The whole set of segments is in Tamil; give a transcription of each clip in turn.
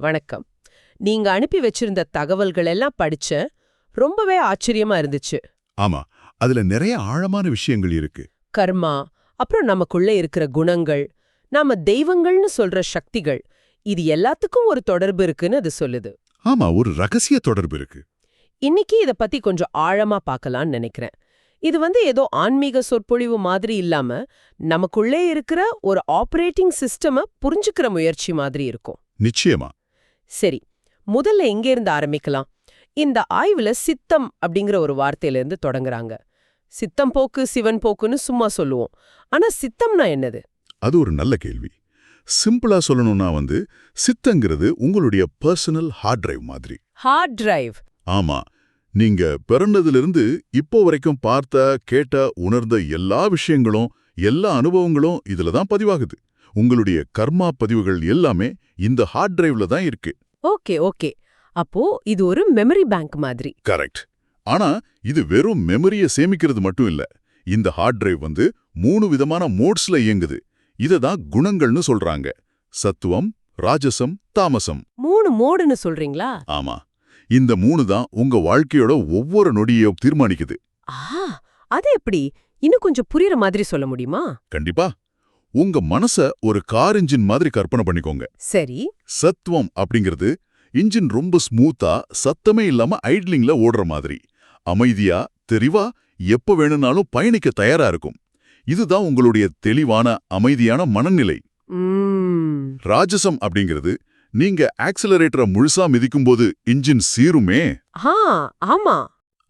வணக்கம். நீங்க அனுப்பி வச்சிருந்த தகவல்கள் எல்லாம் படிச்சேன் ரொம்பவே ஆச்சரியமா இருந்துச்சு. ஆமா அதுல நிறைய ஆழமான விஷயங்கள் இருக்கு. கர்மா அப்புறம் நமக்குள்ள இருக்கிற குணங்கள் நாம தெய்வங்கள்னு சொல்ற சக்திகள் இது எல்லாத்துக்கும் ஒரு தொடர்பு இருக்குன்னு அது சொல்லுது. ஆமா ஒரு ரகசிய தொடர்பு இருக்கு. இன்னைக்கு இத பத்தி கொஞ்சம் ஆழமா பார்க்கலாம்னு நினைக்கிறேன். இது வந்து ஏதோ ஆன்மீக சொற்பொழிவு மாதிரி இல்லாம நமக்குள்ளே இருக்கிற ஒரு ஆபரேட்டிங் சிஸ்டம புரிஞ்சுக்கிற முயற்சி மாதிரி இருக்கும். நிச்சயமா. சரி முதல்ல எங்க இருந்து ஆரம்பிக்கலாம். இந்த ஆய்வுல சித்தம் அப்படிங்கிற ஒரு வார்த்தையில இருந்து தொடங்குறாங்க. சித்தம் போக்கு சிவன் போக்குன்னு சும்மா சொல்லுவோம். ஆனா சித்தம்னா என்னது? அது ஒரு நல்ல கேள்வி. சிம்பிளா சொல்லணும்னா வந்து சித்தங்கிறது உங்களுடைய பர்சனல் ஹார்ட் டிரைவ் மாதிரி. Hard drive. ஆமா நீங்க பிறந்ததிலிருந்து இப்போ வரைக்கும் பார்த்த கேட்ட உணர்ந்த எல்லா விஷயங்களும் எல்லா அனுபவங்களும் இதுல தான் பதிவாகுது. உங்களுடைய கர்மா பதிவுகள் எல்லாமே இந்த ஹார்ட் டிரைவ்ல தான் இருக்கு. Okay okay. அப்போ இது ஒரு மெமரி பேங்க் மாதிரி. கரெக்ட் ஆனா இது வெறும் மெமரிய சேமிக்கிறது மட்டும் இல்ல. இந்த ஹார்ட் டிரைவ் வந்து மூணு விதமான மோட்ஸ்ல இயங்குது. இத தான் குணங்கள்னு சொல்றாங்க. சத்துவம் ராஜசம் தாமசம். மூணு மோடுன்னு சொல்றீங்களா? ஆமா. இந்த மூணு தான் உங்க வாழ்க்கையோட ஒவ்வொரு நொடியையும் தீர்மானிக்குது. ஆ அது எப்படி? இன்னும் கொஞ்சம் புரியுற மாதிரி சொல்ல முடியுமா? கண்டிப்பா. உங்க மனச ஒரு கார் இன்ஜின் மாதிரி கற்பனை பண்ணிக்கோங்க. சரி. சத்துவம் அப்படிங்கிறது இன்ஜின் ரொம்ப ஸ்மூத்தா சத்தமே இல்லாம ஐட்லிங்ல ஓடுற மாதிரி. அமைதியா தெளிவா எப்ப வேணும்னாலும் பயணிக்க தயாரா இருக்கும். இதுதான் உங்களுடைய தெளிவான அமைதியான மனநிலை. ராஜசம் அப்படிங்கிறது நீங்க ஆக்சிலரேட்டரை முழுசா மிதிக்கும்போது இன்ஜின் சீருமே ஆமா.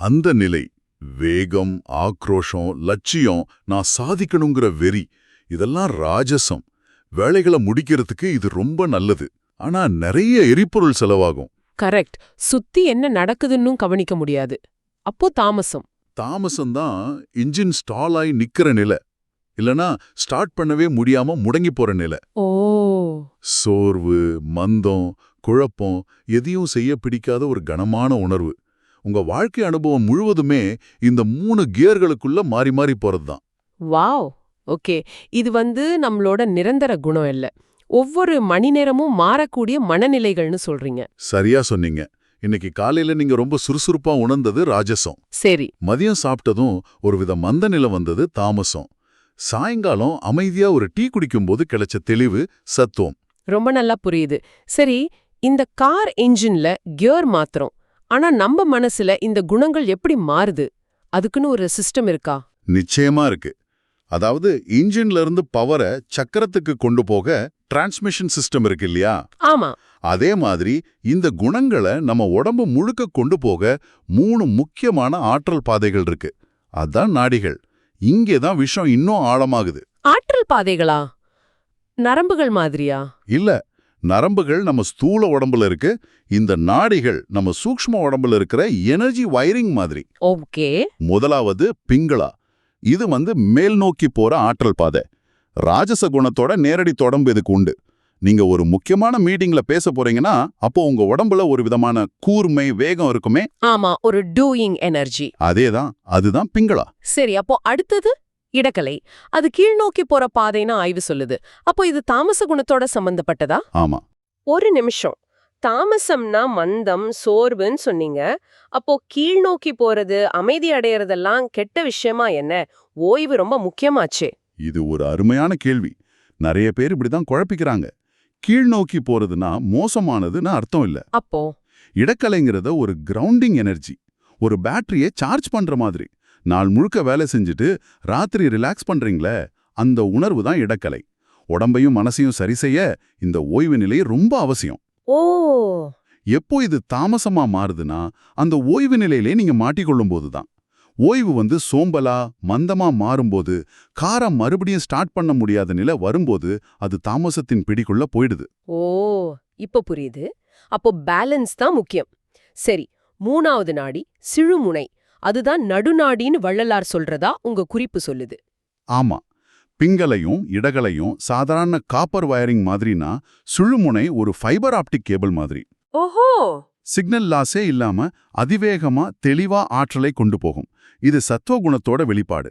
அந்த நிலை வேகம் ஆக்ரோஷம் லட்சியம் நான் சாதிக்கணுங்கிற வெறி இதெல்லாம் ராஜசம். வேலைகளை முடிக்கிறதுக்கு இது ரொம்ப நல்லது. ஆனா நிறைய எரிபொருள் செலவாகும். கரெக்ட். சுத்தி என்ன நடக்குதுன்னும் கவனிக்க முடியாது. அப்போ தாமசம். தாமசம் தான் இன்ஜின் ஸ்டால் ஆகி நிக்கிற நிலை. இல்லனா ஸ்டார்ட் பண்ணவே முடியாம முடங்கி போற நிலை. ஓ. சோர்வு மந்தம் குழப்பம் எதையும் செய்ய பிடிக்காத ஒரு கனமான உணர்வு. உங்க வாழ்க்கை அனுபவம் முழுவதுமே இந்த மூணு கியர்களுக்குள்ள மாறி மாறி போறதுதான். வாவ். ஓகே. இது வந்து நம்மளோட நிரந்தர குணம் இல்ல. ஒவ்வொரு மணி நேரமும் மாறக்கூடிய மனநிலைகள்னு சொல்றீங்க. சரியா சொன்னீங்க. இன்னைக்கு காலையில நீங்க ரொம்ப சுறுசுறுப்பா உணர்ந்தது ராஜசம். சரி. மதியம் சாப்பிட்டதும் ஒருவித மந்த நிலை வந்தது தாமசம். சாயங்காலம் அமைதியா ஒரு டீ குடிக்கும்போது கிடைச்ச தெளிவு சத்துவம். ரொம்ப நல்லா புரியுது. சரி இந்த கார் இன்ஜின்ல கியர் மாத்திரம் ஆனா நம்ம மனசுல இந்த குணங்கள் எப்படி மாறுது? அதுக்குன்னு ஒரு சிஸ்டம் இருக்கா? நிச்சயமா இருக்கு. அதாவது இன்ஜின்ல இருந்து பவரை சக்கரத்துக்கு கொண்டு போக டிரான்ஸ்மிஷன் சிஸ்டம் இருக்கு இல்லையா? ஆமா. அதே மாதிரி இந்த குணங்களை நம்ம உடம்பு முழுக்க கொண்டு போக மூணு முக்கியமான ஆற்றல் பாதைகள் இருக்கு. அதான் நாடிகள். இங்கே தான் விஷம் இன்னும் ஆழமாகுது. ஆற்றல் பாதைகளா? நரம்புகள் மாதிரியா? இல்ல. நரம்புகள் நம்ம ஸ்தூல உடம்புல இருக்கு. இந்த நாடிகள் நம்ம சூக்ஷ்ம உடம்புல இருக்கிற எனர்ஜி வயரிங் மாதிரி. ஓகே முதலாவது பிங்களா. இது வந்து மேல் நோக்கி போற ஆற்றல் பாதை. ராஜச குணத்தோட நேரடி தொடர்பு இதுக்கு உண்டு. நீங்க ஒரு முக்கியமான மீட்டிங்ல பேச போறீங்கன்னா அப்போ உங்க உடம்புல ஒரு விதமான கூர்மை வேகம் இருக்குமே. ஆமா ஒரு டூயிங் எனர்ஜி அதேதான் அதுதான் பிங்களா. சரி அப்போ அடுத்தது இடக்கலை. அது கீழ்நோக்கி போற பாதைன்னு ஆய்வு சொல்லுது. அப்போ இது தாமச குணத்தோட சம்பந்தப்பட்டதா? ஆமா. ஒரு நிமிஷம். தாமசம்னா மந்தம் சோர்வுன்னு சொன்னீங்க. அப்போ கீழ்நோக்கி போறது அமைதி அடையறதெல்லாம் கெட்ட விஷயமா என்ன? ஓய்வு ரொம்ப முக்கியமாச்சே. இது ஒரு அருமையான கேள்வி. நிறைய பேர் இப்படிதான் குழப்பிக்கிறாங்க. கீழ்நோக்கி போறதுன்னா மோசமானதுன்னு அர்த்தம் இல்ல. அப்போ? இடக்கலைங்கிறத ஒரு கிரவுண்டிங் எனர்ஜி ஒரு பேட்டரியை சார்ஜ் பண்ற மாதிரி. நாள் முழுக்க வேலை செஞ்சுட்டு ராத்திரி ரிலாக்ஸ் பண்றீங்களே அந்த உணர்வு தான் இடக்கலை. உடம்பையும் மனசையும் சரி செய்ய இந்த ஓய்வு நிலை ரொம்ப அவசியம். ஓ. எப்போ இது தாமசமா மாறுதுன்னா அந்த ஓய்வு நிலையிலே நீங்க மாட்டிக்கொள்ளும் போதுதான் ஓய்வு வந்து சோம்பலா மந்தமா மாறும்போது காரை மறுபடியும் ஸ்டார்ட் பண்ண முடியாத நிலை வரும்போது அது தாமசத்தின் பிடிக்குள்ள போயிடுது. ஓ இப்ப புரியுது. அப்போ பேலன்ஸ் தான் முக்கியம். சரி மூணாவது நாடி சிழுமுனை. அதுதான் நடுநாடின்னு வள்ளலார் சொல்றதா உங்க குறிப்பு சொல்லுது. ஆமா. பிங்கலையும் இடகலையும் சாதாரண காப்பர் வயரிங் மாதிரினா சுழுமுனை ஒரு ஃபைபர் ஆப்டிக் கேபிள் மாதிரி. ஓஹோ! சிக்னல் லாஸே இல்லாம அதிவேகமா தெளிவா ஆற்றலை கொண்டு போகும். இது சத்துவகுணத்தோட வெளிப்பாடு.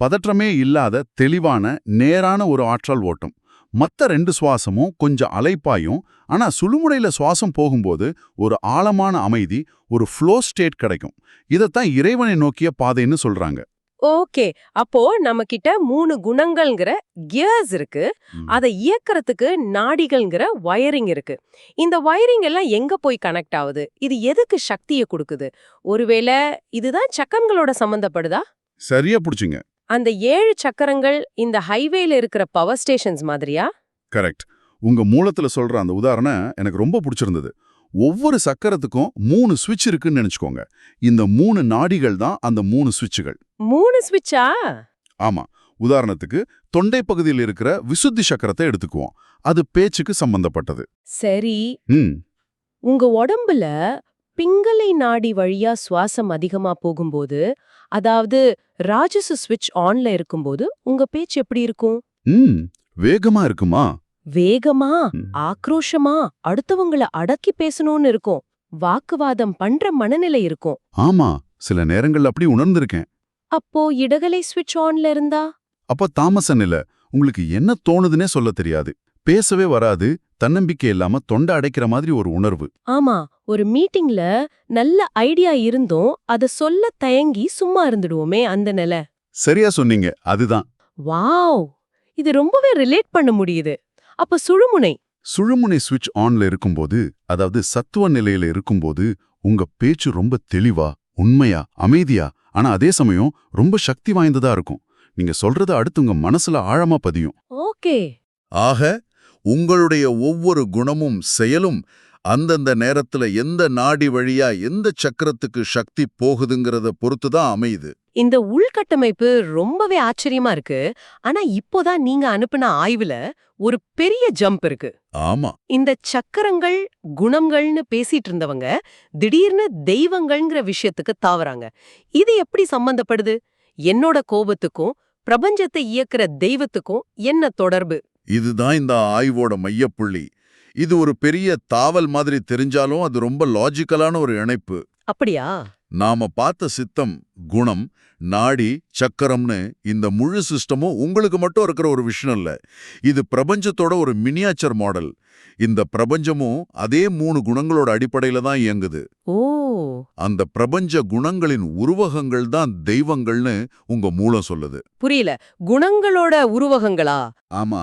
பதற்றமே இல்லாத தெளிவான நேரான ஒரு ஆற்றல் ஓட்டம். மத்த ரெண்டு சுவாசமும் கொஞ்சம் அலைப்பாயும் ஆனா சுழுமுனையில சுவாசம் போகும்போது ஒரு ஆழமான அமைதி ஒரு ஃப்ளோ ஸ்டேட் கிடைக்கும். இதைத்தான் இறைவனை நோக்கிய பாதைன்னு சொல்றாங்க. ஓகே. அப்போ நம்ம கிட்ட மூணு குணங்கள்ங்கிற கியர்ஸ் இருக்கு. அதை இயக்கறதுக்கு நாடிகள்ங்கிற வயரிங் இருக்கு. இந்த வயரிங் எல்லாம் எங்க போய் கனெக்ட் ஆகுது? இது எதுக்கு சக்தியை கொடுக்குது? ஒருவேளை இதுதான் சக்கரங்களோட சம்பந்தப்படுதா? சரியா புடிச்சிங்க. அந்த ஏழு சக்கரங்கள் இந்த ஹைவேல இருக்கிற பவர் ஸ்டேஷன்ஸ் மாதிரியா? கரெக்ட். உங்க மூலத்துல சொல்ற அந்த உதாரணம் எனக்கு ரொம்ப பிடிச்சிருந்தது. ஒவ்வொரு சக்கரத்துக்கும் மூணு சுவிட்ச் இருக்குன்னு நினைச்சுக்கோங்க. இந்த மூணு நாடிகள் தான் அந்த மூணு சுவிட்சுகள் மூணு ஸ்விட்சா ஆமா. உதாரணத்துக்கு தொண்டை பகுதியில் இருக்கிற விசுத்தி சக்கரத்தை எடுத்துக்குவோம். அது பேச்சுக்கு சம்பந்தப்பட்டது. சரி. உங்க உடம்புல பிங்களை நாடி வழியா சுவாசம் அதிகமா போகும்போது அதாவது ராஜச ஸ்விட்ச் ஆன்ல இருக்கும்போது உங்க பேச்சு எப்படி இருக்கும்? வேகமா இருக்குமா? வேகமா. ஆக்ரோஷமா அடுத்தவங்கள அடக்கி பேசணும்னு இருக்கும். வாக்குவாதம் பண்ற மனநிலை இருக்கும். ஆமா சில நேரங்கள்ல அப்படி உணர்ந்திருக்கேன். அப்போ இடகலை ஸ்விட்ச் ஆன்ல இருந்தா? அப்ப தாமசன் இல்ல. உங்களுக்கு என்ன தோணுதுன்னே சொல்ல தெரியாது. பேசவே வராது தன்னம்பிக்கை இல்லாம தொண்டை அடைக்கிற மாதிரி ஒரு உணர்வு. ஆமா ஒரு மீட்டிங்ல நல்ல ஐடியா இருந்தும் அத சொல்ல தயங்கி சும்மா இருந்துடுவோமே அந்த நிலை. சரியா சொன்னீங்க அதுதான். வாவ்! இது ரொம்பவே ரிலேட் பண்ண முடியுது. அப்ப சுழுமுனை. சுழுமுனை சுவிட்ச் ஆன்ல இருக்கும்போது அதாவது சத்துவ நிலையில இருக்கும்போது உங்க பேச்சு ரொம்ப தெளிவா உண்மையா அமைதியா ஆனா அதே சமயம் ரொம்ப சக்தி வாய்ந்ததா இருக்கும். நீங்க சொல்றது அடுத்து உங்க மனசுல ஆழமா பதியும். ஓகே. ஆக உங்களுடைய ஒவ்வொரு குணமும் செயலும் அந்தந்த நேரத்துல எந்த நாடி வழியா எந்த சக்கரத்துக்கு சக்தி போகுதுங்கிறத பொறுத்து தான் அமையுது. இந்த உள்கட்டமைப்பு ரொம்பவே ஆச்சரியமா இருக்கு. ஆனா இப்போதான் நீங்க அனுப்புன ஆய்வுல ஒரு பெரிய ஜம்ப் இருக்கு. ஆமா. இந்த சக்கரங்கள் குணங்கள்னு பேசிட்டு இருந்தவங்க திடீர்னு தெய்வங்கள்ங்கிற விஷயத்துக்கு தாவறாங்க. இது எப்படி சம்பந்தப்படுது? என்னோட கோபத்துக்கும் பிரபஞ்சத்தை இயக்குற தெய்வத்துக்கும் என்ன தொடர்பு? இதுதான் இந்த ஆய்வோட மையப்புள்ளி. இது ஒரு பெரிய தாவல் மாதிரி தெரிஞ்சாலும் அது ரொம்ப லாஜிக்கலான ஒரு இணைப்பு. அப்படியா? நாம பார்த்த சித்தம் குணம் நாடி சக்கரம்னு இந்த முழு சிஸ்டமும் உங்களுக்கு மட்டும் இருக்கிற ஒரு விஷயம் இல்ல இது பிரபஞ்சத்தோட ஒரு மினியாச்சர் மாடல் இந்த பிரபஞ்சமும் அதே மூணு குணங்களோட அடிப்படையில தான் இயங்குது. ஓ! அந்த பிரபஞ்ச குணங்களின் உருவகங்கள் தான் தெய்வங்கள்னு உங்க மூலம் சொல்லுது. புரியல. குணங்களோட உருவகங்களா? ஆமா.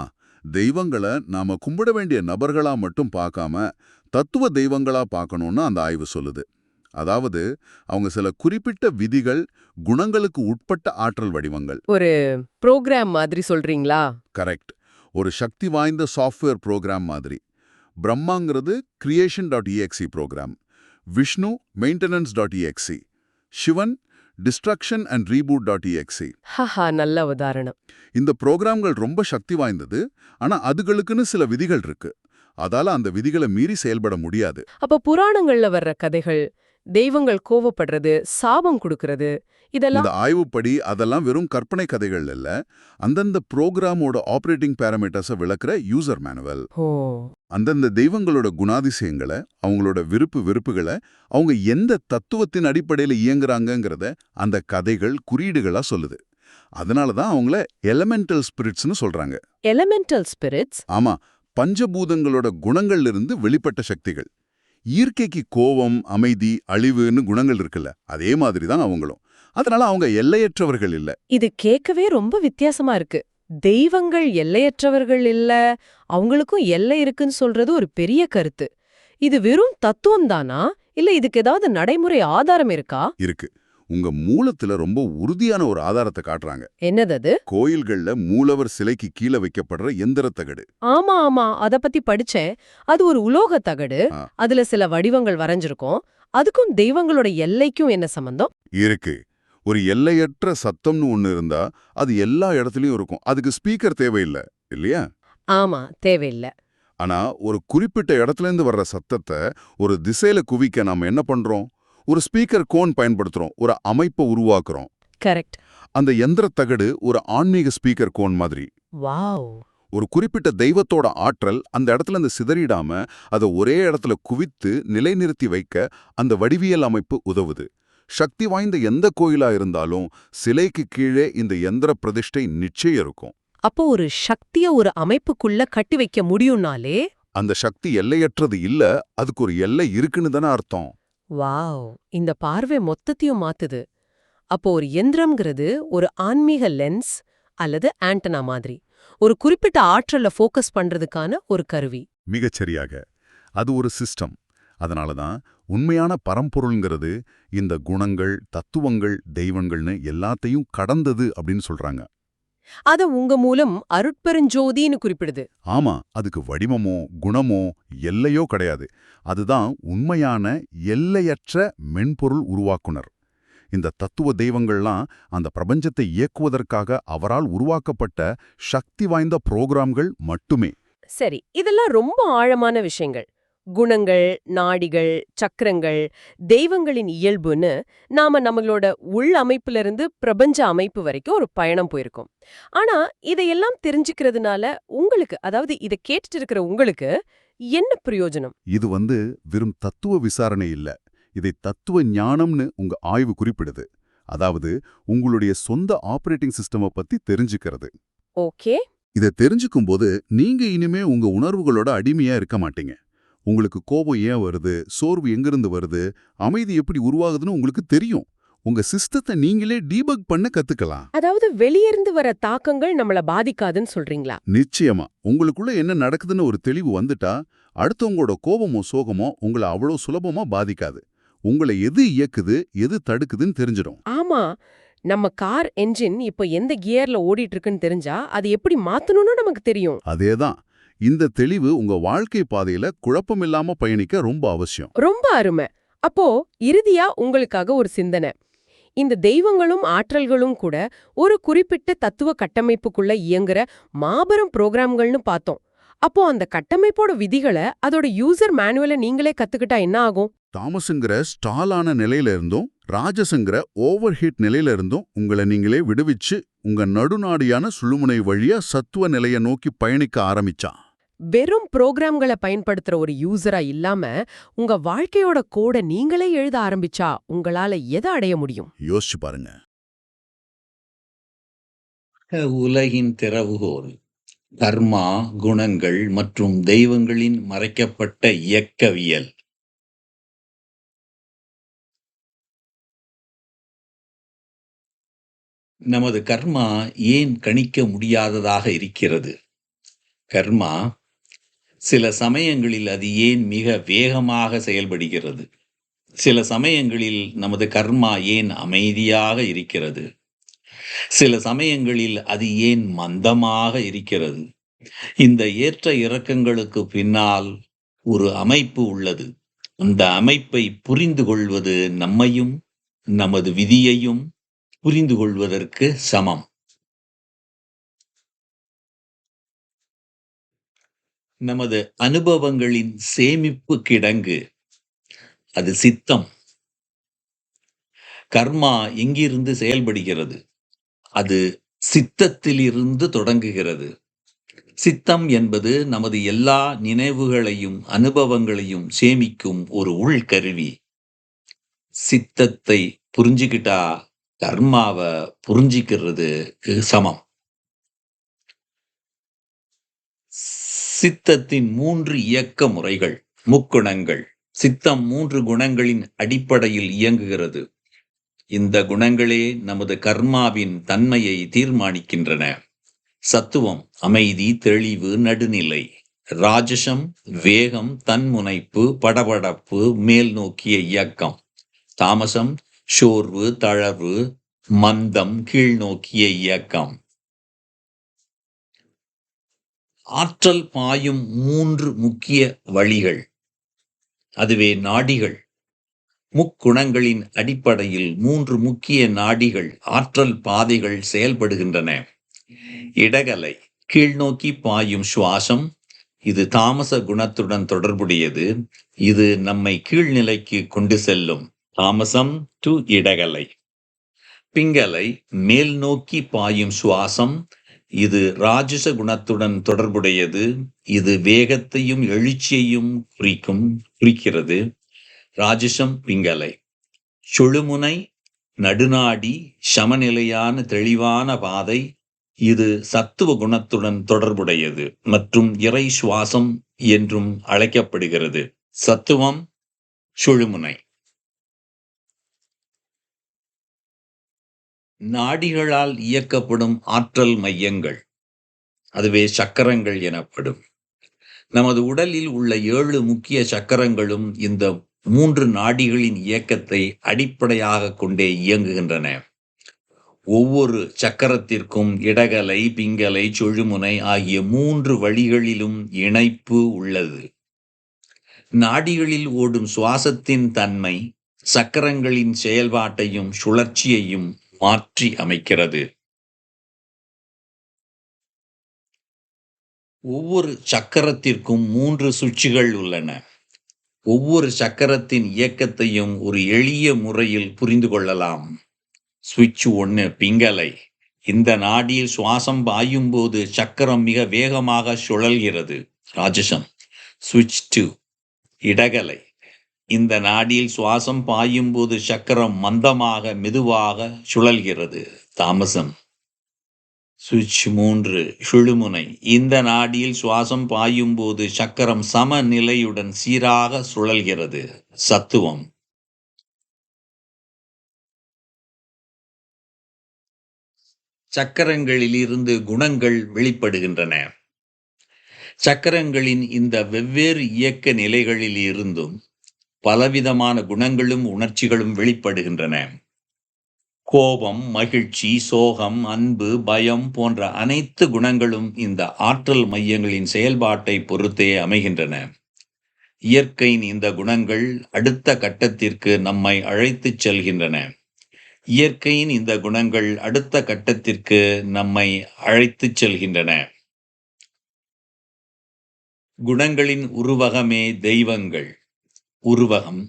தெய்வங்களை நாம கும்பிட வேண்டிய நபர்களா மட்டும் பார்க்காம தத்துவ தெய்வங்களா பார்க்கணும்னு அந்த ஆய்வு சொல்லுது. அதாவது அவங்க சில குறிப்பிட்ட விதிகள் குணங்களுக்கு உட்பட்ட ஆற்றல் வடிவங்கள். ஒரு ப்ரோக்ராம் மாதிரி சொல்றீங்களா? கரெக்ட். ஒரு சக்தி வாய்ந்த சாஃப்ட்வேர் ப்ரோக்ராம் மாதிரி. பிரம்மாங்கிறது creation dot exe program. Vishnu maintenance dot exe Sivan destruction and reboot dot exe நல்ல உதாரணம். இந்த ப்ரோக்ராம்கள் ரொம்ப சக்தி வாய்ந்தது ஆனா அதுகளுக்குன்னு சில விதிகள் இருக்கு. அதால அந்த விதிகளை மீறி செயல்பட முடியாது. அப்ப புராணங்கள்ல வர்ற கதைகள் தெய்வங்கள் கோவப்படுறது சாபம் கொடுக்கறது இதெல்லாம் இந்த ஆய்வுப்படி அதெல்லாம் வெறும் கற்பனை கதைகள் இல்ல. அந்தந்த ப்ரோக்ராமோட ஆபரேட்டிங் பேராமீட்டர்ஸை விளக்குற யூசர் மேனுவல். ஓ. அந்தந்த தெய்வங்களோட குணாதிசயங்களை அவங்களோட விருப்பு வெறுப்புகளை அவங்க எந்த தத்துவத்தின் அடிப்படையில் இயங்குறாங்கங்கிறத அந்த கதைகள் குறியீடுகளா சொல்லுது. அதனால தான் அவங்கள எலமெண்டல் ஸ்பிரிட்ஸ்னு சொல்றாங்க. எலமெண்டல் ஸ்பிரிட்ஸ் ஆமா பஞ்சபூதங்களோட குணங்கள்ல இருந்து வெளிப்பட்ட சக்திகள். இயற்கைக்கு கோபம் அமைதி அழிவுன்னு குணங்கள் இருக்குல்ல அதே மாதிரி தான் அவங்களும். அதனால அவங்க எல்லையற்றவர்கள் இல்ல. இது கேட்கவே ரொம்ப வித்தியாசமா இருக்கு. தெய்வங்கள் எல்லையற்றவர்கள் இல்ல அவங்களுக்கும் எல்லை இருக்குன்னு சொல்றது ஒரு பெரிய கருத்து. இது வெறும் தத்துவம் தானா? இல்ல இதுக்கு ஏதாவது நடைமுறை ஆதாரம் இருக்கா? இருக்கு. உங்க மூலத்துல ரொம்ப உறுதியான ஒரு ஆதாரத்தை காட்டுறாங்க. என்னது அது கோயில்கள்ல மூலவர் சிலைக்கு கீழே வைக்கப்படுற எந்திரத்தகடு ஆமா ஆமா. அத பத்தி படிச்சேன். அது ஒரு உலோக தகடு. அதுல சில வடிவங்கள் வரைஞ்சிருக்கும். அதுக்கும் தெய்வங்களோட எல்லைக்கும் என்ன சம்பந்தம்? இருக்கு. ஒரு எல்லையற்ற சத்தம்னு ஒண்ணு இருந்தா அது எல்லா இடத்துலயும் இருக்கும். அதுக்கு ஸ்பீக்கர் தேவையில்லை இல்லையா? ஆமா தேவையில்ல. ஆனா ஒரு குறிப்பிட்ட இடத்துல இருந்து வர்ற சத்தத்தை ஒரு திசையில குவிக்க நாம என்ன பண்றோம்? ஒரு ஸ்பீக்கர் கோன் பயன்படுத்துறோம் ஒரு அமைப்பை உருவாக்குறோம். கரெக்ட் அந்த எந்திரத் தகடு ஒரு ஆன்மீக ஸ்பீக்கர் கோன் மாதிரி. வாவ் ஒரு குறிப்பிட்ட தெய்வத்தோட ஆற்றல் அந்த இடத்துல இருந்து சிதறிடாம அதை ஒரே இடத்துல குவித்து நிலைநிறுத்தி வைக்க அந்த வடிவியல் அமைப்பு உதவுது. சக்தி வாய்ந்த எந்த கோயிலா இருந்தாலும் சிலைக்கு கீழே இந்த எந்திர பிரதிஷ்டை நிச்சயம் இருக்கும். அப்போ ஒரு சக்திய ஒரு அமைப்புக்குள்ள கட்டி வைக்க முடியும்னாலே? அந்த சக்தி எல்லையற்றது இல்ல அதுக்கு ஒரு எல்லை இருக்குன்னு தானே அர்த்தம். வாவ் இந்த பார்வை மொத்தத்தையும் மாத்துது. அப்போ ஒரு எந்திரம்ங்கிறது ஒரு ஆன்மீக லென்ஸ் அல்லது ஆண்டனா மாதிரி. ஒரு குறிப்பிட்ட ஆற்றலை ஃபோக்கஸ் பண்றதுக்கான ஒரு கருவி. மிகச்சரியாக. அது ஒரு சிஸ்டம் அதனால தான் உண்மையான பரம்பொருள்ங்கிறது இந்த குணங்கள் தத்துவங்கள் தெய்வங்கள்னு எல்லாத்தையும் கடந்தது அப்படின்னு சொல்றாங்க. அத உங்க மூலம் அருட்பெருஞ்சோதின்னு குறிப்பிடுது. ஆமா அதுக்கு வடிவமோ குணமோ எல்லையோ கிடையாது. அதுதான் உண்மையான எல்லையற்ற மென்பொருள் உருவாக்குனர். இந்த தத்துவ தெய்வங்கள்லாம் அந்த பிரபஞ்சத்தை இயக்குவதற்காக அவரால் உருவாக்கப்பட்ட சக்தி வாய்ந்த புரோகிராம்கள் மட்டுமே. சரி இதெல்லாம் ரொம்ப ஆழமான விஷயங்கள். குணங்கள் நாடிகள் சக்கரங்கள் தெய்வங்களின் இயல்புன்னு நாம நம்மளோட உள் அமைப்புல இருந்து பிரபஞ்ச அமைப்பு வரைக்கும் ஒரு பயணம் போயிருக்கோம். ஆனா இதையெல்லாம் தெரிஞ்சுக்கிறதுனால உங்களுக்கு அதாவது இதை கேட்டுட்டு இருக்கிற உங்களுக்கு என்ன பிரயோஜனம்? இது வந்து வெறும் தத்துவ விசாரணை இல்ல. இதை தத்துவ ஞானம்னு உங்க ஆய்வு குறிப்பிடுது. அதாவது உங்களுடைய சொந்த ஆபரேட்டிங் சிஸ்டமை பத்தி தெரிஞ்சுக்கிறது. ஓகே. இதை தெரிஞ்சுக்கும் போது நீங்க இனிமே உங்க உணர்வுகளோட அடிமையா இருக்க மாட்டீங்க. உங்களுக்கு கோபம் ஏன் வருது? சோர்வு எங்கிருந்து வருது? அமைதி எப்படி உருவாகுதுன்னு உங்களுக்கு தெரியும். உங்க சிஸ்டத்தை நீங்களே டீபக் பண்ண கத்துக்கலாம். அதாவது வெளியிருந்து வர தாக்கங்கள் நம்மள பாதிக்காதுன்னு சொல்றீங்களா? நிச்சயமா. உங்களுக்குள்ள என்ன நடக்குதுன்னு ஒரு தெளிவு வந்துட்டா அடுத்தவங்களோட கோபமோ சோகமோ உங்களை அவ்வளோ சுலபமா பாதிக்காது. உங்களை எது இயக்குது எது தடுக்குதுன்னு தெரிஞ்சிடும். ஆமா. நம்ம கார் என்ஜின் இப்போ எந்த கியர்ல ஓடிட்டு இருக்குன்னு தெரிஞ்சா அது எப்படி மாத்தணும்னு நமக்கு தெரியும். அதேதான். இந்த தெளிவு உங்க வாழ்க்கை பாதையில குழப்பமில்லாம பயணிக்க ரொம்ப அவசியம். ரொம்ப அருமை. அப்போ இறுதியா உங்களுக்காக ஒரு சிந்தனை. இந்த தெய்வங்களும் ஆற்றல்களும் கூட ஒரு குறிப்பிட்ட தத்துவ கட்டமைப்புக்குள்ள இயங்குற மாபெரும் புரோகிராம்கள்னு பார்த்தோம். அப்போ அந்த கட்டமைப்போட விதிகளை அதோட யூசர் மேனுவலை நீங்களே கத்துக்கிட்டா என்ன ஆகும்? தாமஸுங்கிற ஸ்டாலான நிலையில இருந்தும் ராஜஸுங்கிற ஓவர் ஹீட் நிலையில இருந்தும் உங்களை நீங்களே விடுவிச்சு உங்க நடுநாடியான சுழுமுனை வழியா சத்துவ நிலைய நோக்கி பயணிக்க ஆரம்பிச்சான். வெறும் புரோகிராம்களை பயன்படுத்துற ஒரு யூசரா இல்லாம உங்க வாழ்க்கையோட கோட நீங்களே எழுத ஆரம்பிச்சா உங்களால எதை அடைய முடியும்? யோசிச்சு பாருங்க. உலகின் திறவுகோல் கர்மா குணங்கள் மற்றும் தெய்வங்களின் மறைக்கப்பட்ட இயக்கவியல். நமது கர்மா ஏன் கணிக்க முடியாததாக இருக்கிறது? கர்மா சில சமயங்களில் அது ஏன் மிக வேகமாக செயல்படுகிறது? சில சமயங்களில் நமது கர்மா ஏன் அமைதியாக இருக்கிறது? சில சமயங்களில் அது ஏன் மந்தமாக இருக்கிறது? இந்த ஏற்ற இறக்கங்களுக்கு பின்னால் ஒரு அமைப்பு உள்ளது. அந்த அமைப்பை புரிந்து கொள்வது நம்மையும் நமது விதியையும் புரிந்து கொள்வதற்கு சமம். நமது அனுபவங்களின் சேமிப்பு கிடங்கு. அது சித்தம். கர்மா எங்கிருந்து செயல்படுகிறது? அது சித்தத்திலிருந்து தொடங்குகிறது. சித்தம் என்பது நமது எல்லா நினைவுகளையும் அனுபவங்களையும் சேமிக்கும் ஒரு உள்கருவி. சித்தத்தை புரிஞ்சுக்கிட்டா கர்மாவை புரிஞ்சிக்கிறது சமம். சித்தத்தின் மூன்று இயக்க முறைகள் முக்குணங்கள். சித்தம் மூன்று குணங்களின் அடிப்படையில் இயங்குகிறது. இந்த குணங்களே நமது கர்மாவின் தன்மையை தீர்மானிக்கின்றன. சத்துவம் அமைதி தெளிவு நடுநிலை. ராஜசம் வேகம் தன்முனைப்பு படபடப்பு மேல் நோக்கிய இயக்கம். தாமசம் சோர்வு தளர்வு மந்தம் கீழ்நோக்கிய இயக்கம். ஆற்றல் பாயும் மூன்று முக்கிய வழிகள். அதுவே நாடிகள். முக்குணங்களின் அடிப்படையில் மூன்று முக்கிய நாடிகள் ஆற்றல் பாதைகள் செயல்படுகின்றன. இடகலை கீழ்நோக்கி பாயும் சுவாசம் இது தாமச குணத்துடன் தொடர்புடையது. இது நம்மை கீழ்நிலைக்கு கொண்டு செல்லும் தாமசம் டு இடகலை. பிங்கலை மேல் நோக்கி பாயும் சுவாசம் இது ராஜச குணத்துடன் தொடர்புடையது. இது வேகத்தையும் எழுச்சியையும் குறிக்கும் குறிக்கிறது. ராஜசம் பிங்கலை. சுழுமுனை நடுநாடி சமநிலையான தெளிவான பாதை. இது சத்துவ குணத்துடன் தொடர்புடையது மற்றும் இறை சுவாசம் என்றும் அழைக்கப்படுகிறது. சத்துவம் சுழுமுனை. நாடிகளால் இயக்கப்படும் ஆற்றல் மையங்கள். அதுவே சக்கரங்கள் எனப்படும். நமது உடலில் உள்ள ஏழு முக்கிய சக்கரங்களும் இந்த மூன்று நாடிகளின் இயக்கத்தை அடிப்படையாக கொண்டே இயங்குகின்றன. ஒவ்வொரு சக்கரத்திற்கும் இடகலை பிங்கலை சொழுமுனை ஆகிய மூன்று வழிகளிலும் இணைப்பு உள்ளது. நாடிகளில் ஓடும் சுவாசத்தின் தன்மை சக்கரங்களின் செயல்பாட்டையும் சுழற்சியையும் மாற்றி அமைக்கிறது. ஒவ்வொரு சக்கரத்திற்கும் மூன்று சுவிட்சுகள் உள்ளன. ஒவ்வொரு சக்கரத்தின் இயக்கத்தையும் ஒரு எளிய முறையில் புரிந்து கொள்ளலாம். சுவிட்ச் ஒன்று பிங்கலை. இந்த நாடியில் சுவாசம் பாயும் போது சக்கரம் மிக வேகமாக சுழல்கிறது. ராஜசம். சுவிட்ச் டூ இடகலை. இந்த நாடியில் சுவாசம் பாயும் போது சக்கரம் மந்தமாக மெதுவாக சுழல்கிறது. தாமசம். சுவிட்ச் மூன்று சுழுமுனை. இந்த நாடியில் சுவாசம் பாயும் போது சக்கரம் சமநிலையுடன் சீராக சுழல்கிறது. சத்துவம். சக்கரங்களிலிருந்து குணங்கள் வெளிப்படுகின்றன. சக்கரங்களின் இந்த வெவ்வேறு இயக்க நிலைகளில் இருந்தும் பலவிதமான குணங்களும் உணர்ச்சிகளும் வெளிப்படுகின்றன. கோபம் மகிழ்ச்சி சோகம் அன்பு பயம் போன்ற அனைத்து குணங்களும் இந்த ஆற்றல் மையங்களின் செயல்பாட்டை பொறுத்தே அமைகின்றன. இயற்கையின் இந்த குணங்கள் அடுத்த கட்டத்திற்கு நம்மை அழைத்துச் செல்கின்றன. இயற்கையின் இந்த குணங்கள் அடுத்த கட்டத்திற்கு நம்மை அழைத்துச் செல்கின்றன. குணங்களின் உருவகமே தெய்வங்கள். உருவகம்.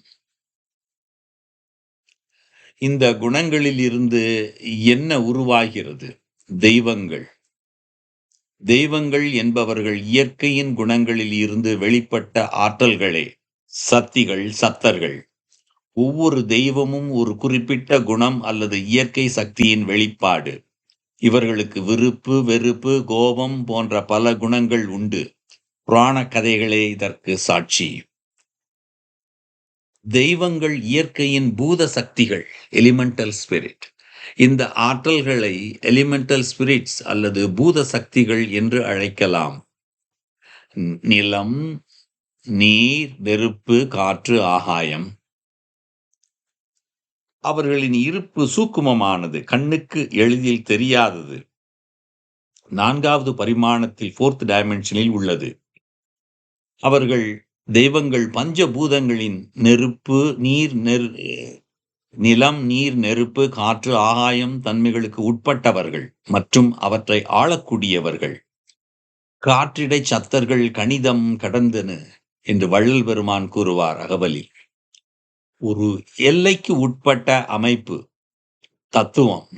இந்த குணங்களில் இருந்து என்ன உருவாகிறது? தெய்வங்கள். தெய்வங்கள் என்பவர்கள் இயற்கையின் குணங்களில் இருந்து வெளிப்பட்ட ஆற்றல்களே சக்திகள் சத்தர்கள். ஒவ்வொரு தெய்வமும் ஒரு குறிப்பிட்ட குணம் அல்லது இயற்கை சக்தியின் வெளிப்பாடு. இவர்களுக்கு விருப்பு வெறுப்பு கோபம் போன்ற பல குணங்கள் உண்டு. புராண கதைகளே இதற்கு சாட்சி. தெய்வங்கள் இயற்கையின் பூத சக்திகள் எலிமெண்டல் ஸ்பிரிட் இந்த ஆற்றல்களை எலிமெண்டல் ஸ்பிரிட்ஸ் அல்லது பூத சக்திகள் என்று அழைக்கலாம். நிலம் நீர் நெருப்பு காற்று ஆகாயம். அவர்களின் இருப்பு சூக்குமமானது கண்ணுக்கு எளிதில் தெரியாதது. நான்காவது பரிமாணத்தில் ஃபோர்த் டைமென்ஷனில் உள்ளது. அவர்கள் தெய்வங்கள் பஞ்சபூதங்களின் நெருப்பு நீர் நெரு நிலம் நீர் நெருப்பு காற்று ஆகாயம் தன்மைகளுக்கு உட்பட்டவர்கள் மற்றும் அவற்றை ஆளக்கூடியவர்கள். காற்றிடை சத்தர்கள் கணிதம் கடந்தன என்று வள்ளல் பெருமான் கூறுவார் அகவலி ஒரு எல்லைக்கு உட்பட்ட அமைப்பு தத்துவம்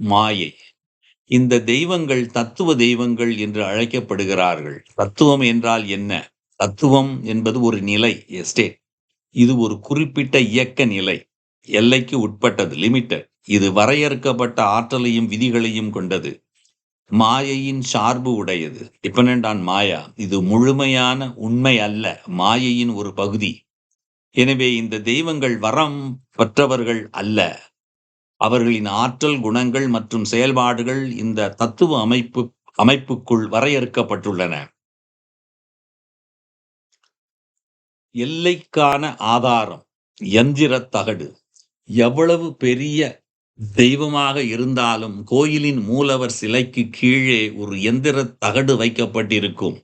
மாயை. இந்த தெய்வங்கள் தத்துவ தெய்வங்கள் என்று அழைக்கப்படுகிறார்கள். தத்துவம் என்றால் என்ன? தத்துவம் என்பது ஒரு நிலை எஸ்டேட் இது ஒரு குறிப்பிட்ட இயக்க நிலை. எல்லைக்கு உட்பட்டது லிமிட்டட் இது வரையறுக்கப்பட்ட ஆற்றலையும் விதிகளையும் கொண்டது. மாயையின் சார்பு உடையது. Depend on maya. இது முழுமையான உண்மை அல்ல. மாயையின் ஒரு பகுதி. எனவே இந்த தெய்வங்கள் வரம் பெற்றவர்கள் அல்ல. அவர்களின் ஆற்றல் குணங்கள் மற்றும் செயல்பாடுகள் இந்த தத்துவ அமைப்பு அமைப்புக்குள் வரையறுக்கப்பட்டுள்ளன. எல்லைக்கான ஆதாரம் எந்திர தகடு. எவ்வளவு பெரிய தெய்வமாக இருந்தாலும் கோயிலின் மூலவர் சிலைக்கு கீழே ஒரு எந்திரத் தகடு வைக்கப்பட்டிருக்கும்.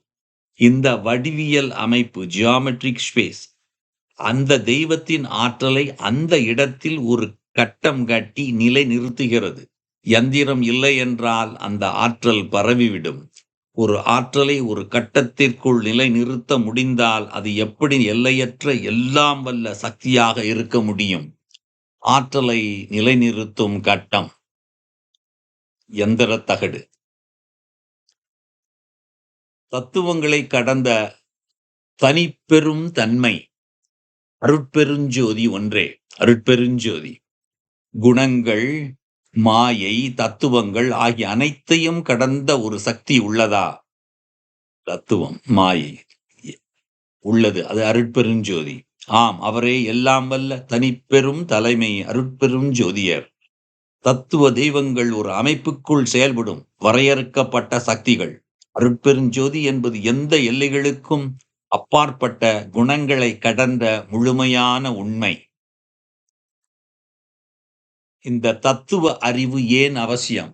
இந்த வடிவியல் அமைப்பு ஜியாமெட்ரிக் ஸ்பேஸ் அந்த தெய்வத்தின் ஆற்றலை அந்த இடத்தில் ஒரு கட்டம் கட்டி நிலை நிறுத்துகிறது எந்திரம் இல்லை என்றால் அந்த ஆற்றல் பரவிவிடும். ஒரு ஆற்றலை ஒரு கட்டத்திற்குள் நிலைநிறுத்த முடிந்தால் அது எப்படி எல்லையற்ற எல்லாம் வல்ல சக்தியாக இருக்க முடியும்? ஆற்றலை நிலைநிறுத்தும் கட்டம். எந்திர தகடு. தத்துவங்களை கடந்த தனிப்பெரும் தன்மை. அருட்பெருஞ்சோதி ஒன்றே. அருட்பெருஞ்சோதி. குணங்கள் மாயை தத்துவங்கள் ஆகிய அனைத்தையும் கடந்த ஒரு சக்தி உள்ளதா? தத்துவம் மாயை. உள்ளது அது அருட்பெருஞ்சோதி. ஆம் அவரே எல்லாம் வல்ல தனிப்பெரும் தலைமை அருட்பெரும் ஜோதியர் தத்துவ தெய்வங்கள் ஒரு அமைப்புக்குள் செயல்படும் வரையறுக்கப்பட்ட சக்திகள். அருட்பெருஞ்சோதி என்பது எந்த எல்லைகளுக்கும் அப்பாற்பட்ட குணங்களை கடந்த முழுமையான உண்மை. இந்த தத்துவ அறிவு ஏன் அவசியம்?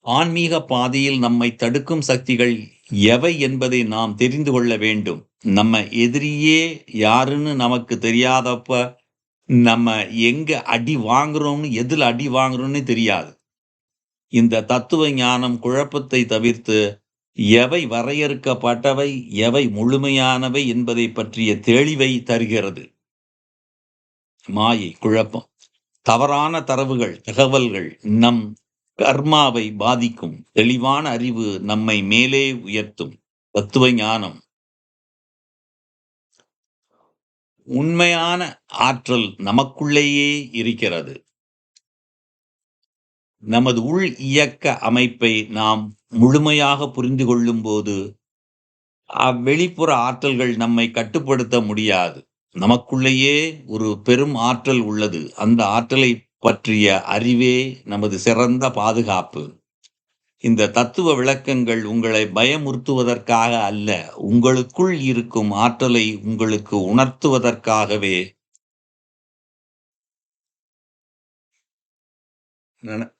ஆன்மீக பாதையில் நம்மை தடுக்கும் சக்திகள் எவை என்பதை நாம் தெரிந்து கொள்ள வேண்டும். நம்ம எதிரியே யாருன்னு நமக்கு தெரியாதப்ப நம்ம எங்க அடி வாங்குறோம்னு எதில் அடி வாங்குறோம்னு தெரியாது. இந்த தத்துவ ஞானம் குழப்பத்தை தவிர்த்து எவை வரையறுக்கப்பட்டவை எவை முழுமையானவை என்பதை பற்றிய தெளிவை தருகிறது. மாயை குழப்பம். தவறான தரவுகள் தகவல்கள் நம் கர்மாவை பாதிக்கும். தெளிவான அறிவு நம்மை மேலே உயர்த்தும். தத்துவ ஞானம். உண்மையான ஆற்றல் நமக்குள்ளேயே இருக்கிறது. நமது உள் இயக்க அமைப்பை நாம் முழுமையாக புரிந்து கொள்ளும்போது அவ்வெளிப்புற ஆற்றல்கள் நம்மை கட்டுப்படுத்த முடியாது. நமக்குள்ளேயே ஒரு பெரும் ஆற்றல் உள்ளது. அந்த ஆற்றலை பற்றிய அறிவே நமது சிறந்த பாதுகாப்பு. இந்த தத்துவ விளக்கங்கள் உங்களை பயமுறுத்துவதற்காக அல்ல உங்களுக்குள் இருக்கும் ஆற்றலை உங்களுக்கு உணர்த்துவதற்காகவே. நன-